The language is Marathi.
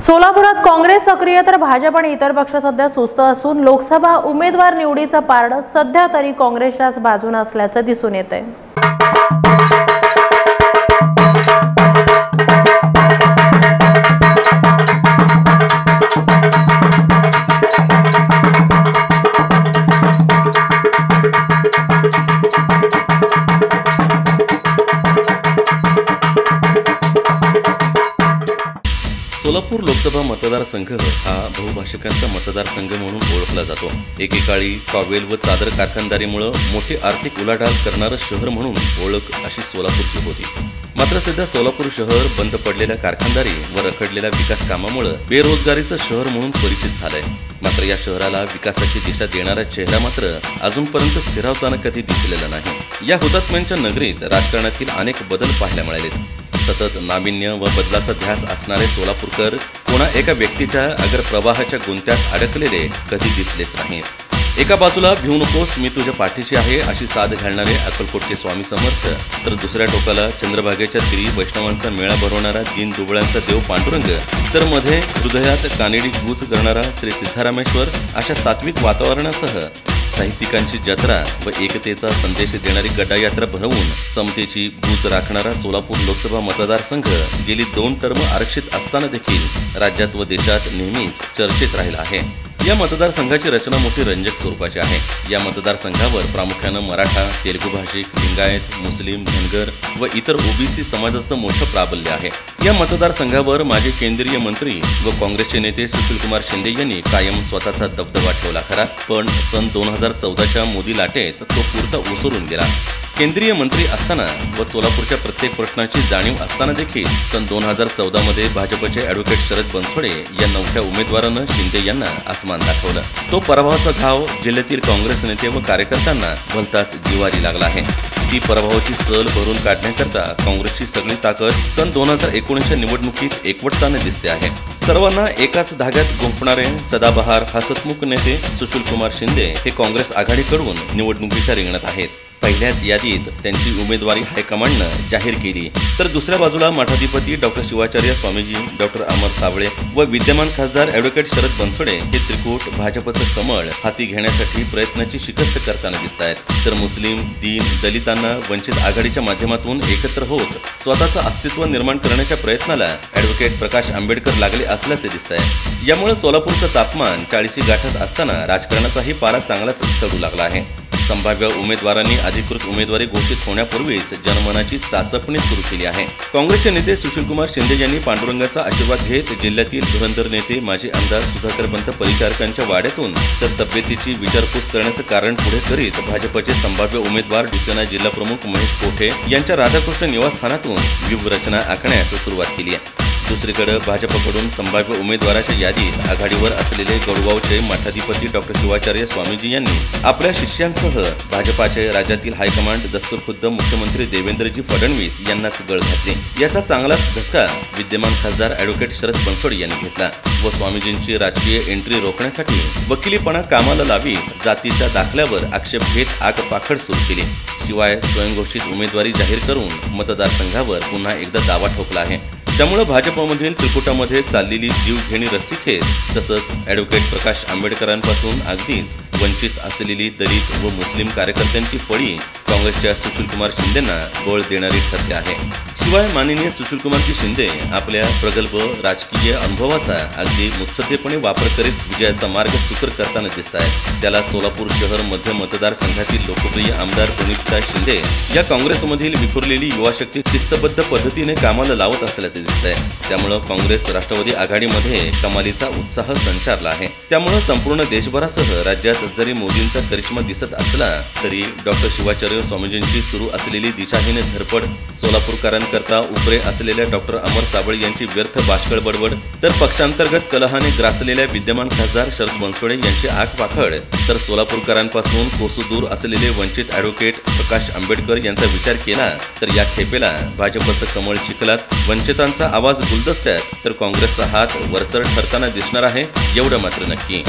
सोलापुरात काँग्रेस सक्रिय तर भाजप आणि इतर पक्ष सध्या सुस्त असून लोकसभा उमेदवार निवडीचं पारड सध्या तरी काँग्रेसच्याच बाजूने असल्याचं दिसून येत आहे सोलापूर लोकसभा मतदारसंघ हा बहुभाषिकांचा मतदारसंघ म्हणून ओळखला जातो. एकेकाळी टॉवेल व चादर कारखानदारीमुळं मोठी आर्थिक उलाढाल करणारं शहर म्हणून ओळख अशी सोलापूरची होती. मात्र सध्या सोलापूर शहर बंद पडलेल्या कारखानदारी व रखडलेल्या विकास कामामुळं बेरोजगारीचं शहर म्हणून परिचित झालंय. मात्र या शहराला विकासाची दिशा देणारा चेहरा मात्र अजूनपर्यंत स्थिरावताना कधी दिसलेला नाही. या हुतात्म्यांच्या नगरीत राजकारणातील अनेक बदल पाहायला मिळालेत. सतत नाविन्य व बदलाचा ध्यास असणारे सोलापूरकर कोणा एका व्यक्तीच्या अगर प्रवाहाच्या गुंत्यात अडकलेले कधी दिसलेच नाहीत. एका बाजूला भिवू नकोस मी तुझ्या पाठीशी आहे अशी साथ घालणारे अक्कलकोटचे स्वामी समर्थ. तर दुसऱ्या टोकाला चंद्रभागेच्या तिरी वैष्णवांचा मेळा भरवणारा दीन दुबळ्यांचा देव पांडुरंग. तर मध्ये हृदयात कानेडी गूच करणारा श्री सिद्धारामेश्वर अशा सात्विक वातावरणासह साहित्यिकांची जत्रा व एकतेचा संदेश देणारी गटायात्रा भरवून समतेची बूज राखणारा सोलापूर लोकसभा मतदारसंघ गेली दोन टर्म आरक्षित असताना देखील राज्यात व देशात नेहमीच चर्चेत राहिला आहे. या मतदारसंघाची रचना मोठी रंजक स्वरूपाची आहे. या मतदारसंघावर प्रामुख्यानं मराठा तेलुगू भाषिक लिंगायत मुस्लिम धनगर व इतर ओबीसी समाजाचं मोठं प्राबल्य आहे. या मतदारसंघावर माजी केंद्रीय मंत्री व काँग्रेसचे नेते सुशीलकुमार शिंदे यांनी कायम स्वतःचा दबदबा ठेवला खरा. पण सन दोन हजार चौदाच्या मोदी लाटेत तो पुरता ओसरून गेला. केंद्रीय मंत्री असताना व सोलापूरच्या प्रत्येक प्रश्नाची जाणीव असताना देखील सन दोन हजार चौदामध्ये भाजपचे ॲडव्होकेट शरद बनसोडे या नवख्या उमेदवारानं शिंदे यांना आसमान दाखवलं. तो पराभवाचा घाव जिल्ह्यातील काँग्रेस नेते व कार्यकर्त्यांना भलताच जिवारी लागला आहे. ती पराभवाची सल भरून काढण्याकरता काँग्रेसची सगळी ताकद सन दोन हजार एकोणीसच्या निवडणुकीत एकवटताना दिसते आहे. सर्वांना एकाच धाग्यात गुंफणारे सदाबहार हसतमुख नेते सुशीलकुमार शिंदे हे काँग्रेस आघाडीकडून निवडणुकीच्या रिंगणात आहेत. पहिल्याच यादीत त्यांची उमेदवारी हायकमांडनं जाहीर केली. तर दुसऱ्या बाजूला मठाधिपती डॉक्टर शिवाचार्य स्वामीजी डॉक्टर अमर साबळे व विद्यमान खासदार ॲडव्होकेट शरद बनसोडे हे त्रिकूट भाजपचं कमळ हाती घेण्यासाठी प्रयत्नाची शिकस्त करताना दिसत आहेत तर मुस्लिम दीन दलितांना वंचित आघाडीच्या माध्यमातून एकत्र होत स्वतःचं अस्तित्व निर्माण करण्याच्या प्रयत्नाला ॲडव्होकेट प्रकाश आंबेडकर लागले असल्याचे दिसत आहे यामुळे सोलापूरचं तापमान चाळीसी गाठत असताना राजकारणाचाही पारा चांगलाच चढू लागला आहे. संभाव्य उमेदवारांनी अधिकृत उमेदवारी घोषित होण्यापूर्वीच जनमनाची चाचपणी सुरू केली आहे. काँग्रेसचे नेते सुशीलकुमार शिंदे यांनी पांडुरंगाचा आशीर्वाद घेत जिल्ह्यातील धुरंधर नेते माजी आमदार सुधाकर पंत परिचारकांच्या वाड्यातून तर तब्येतीची विचारपूस करण्याचं कारण पुढे करीत भाजपचे संभाव्य उमेदवार शिवसेना जिल्हा प्रमुख महेश कोठे यांच्या राधाकृष्ण निवासस्थानातून व्यूहरचना आखण्यास सुरुवात केली आहे. दुसरीकडे भाजपकडून संभाव्य उमेदवाराच्या यादीत आघाडीवर असलेले गडगावचे मठाधिपती डॉक्टर शिवाचार्य स्वामीजी यांनी आपल्या शिष्यांसह भाजपाचे राज्यातील हायकमांड दस्तूर खुद्द मुख्यमंत्री देवेंद्रजी फडणवीस यांनाच गळ घातले. याचा चांगलाच धसका विद्यमान खासदार अॅडव्होकेट शरद बनसोड यांनी घेतला व स्वामीजींची राजकीय एंट्री रोखण्यासाठी वकिलीपणा कामाला लावी जातीच्या दाखल्यावर आक्षेप घेत आगपाखड सुरू केली. शिवाय स्वयंघोषित उमेदवारी जाहीर करून मतदारसंघावर पुन्हा एकदा दावा ठोकला आहे. त्यामुळे भाजपमधील त्रिकुटामध्ये चाललेली जीवघेणी रस्सीखेच तसंच ॲडव्होकेट प्रकाश आंबेडकरांपासून अगदीच वंचित असलेली दलित व मुस्लिम कार्यकर्त्यांची फळी काँग्रेसच्या सुशीलकुमार शिंदेंना बळ देणारी ठरते आहे. शिवाय माननीय सुशीलकुमारजी शिंदे आपल्या प्रगल्भ राजकीय अनुभवाचा अगदी मुत्सद्देपणे वापर करीत विजयाचा मार्ग सुकर करताना दिसत आहेत. त्याला सोलापूर शहर मध्य मतदारसंघातील लोकप्रिय आमदार प्रणिता शिंदे या काँग्रेसमधील विखुरलेली युवाशक्ती शिस्तबद्ध पद्धतीने कामाला लावत असल्याचे दिसत आहे. त्यामुळं काँग्रेस राष्ट्रवादी आघाडीमध्ये कमालीचा उत्साह संचारला आहे. त्यामुळं संपूर्ण देशभरासह राज्यात जरी मोदींचा करिश्मा दिसत असला तरी डॉक्टर शिवाचार्य स्वामीजींची सुरू असलेली दिशाहीन धडपड करता उपरे असलेल्या डॉक्टर अमर साबळे यांची व्यर्थ बाष्कळ बडबड तर पक्षांतर्गत कलहाने ग्रासलेल्या विद्यमान खासदार शरद बनसोडे यांची आग पाखड तर सोलापूरकरांपासून कोसू दूर असलेले वंचित ॲडव्होकेट प्रकाश आंबेडकर यांचा विचार केला तर या खेपेला भाजपचं कमळ चिखलात वंचितांचा आवाज गुलदस्त्यात तर काँग्रेसचा हात वरचढ ठरताना दिसणार आहे एवढं मात्र नक्की.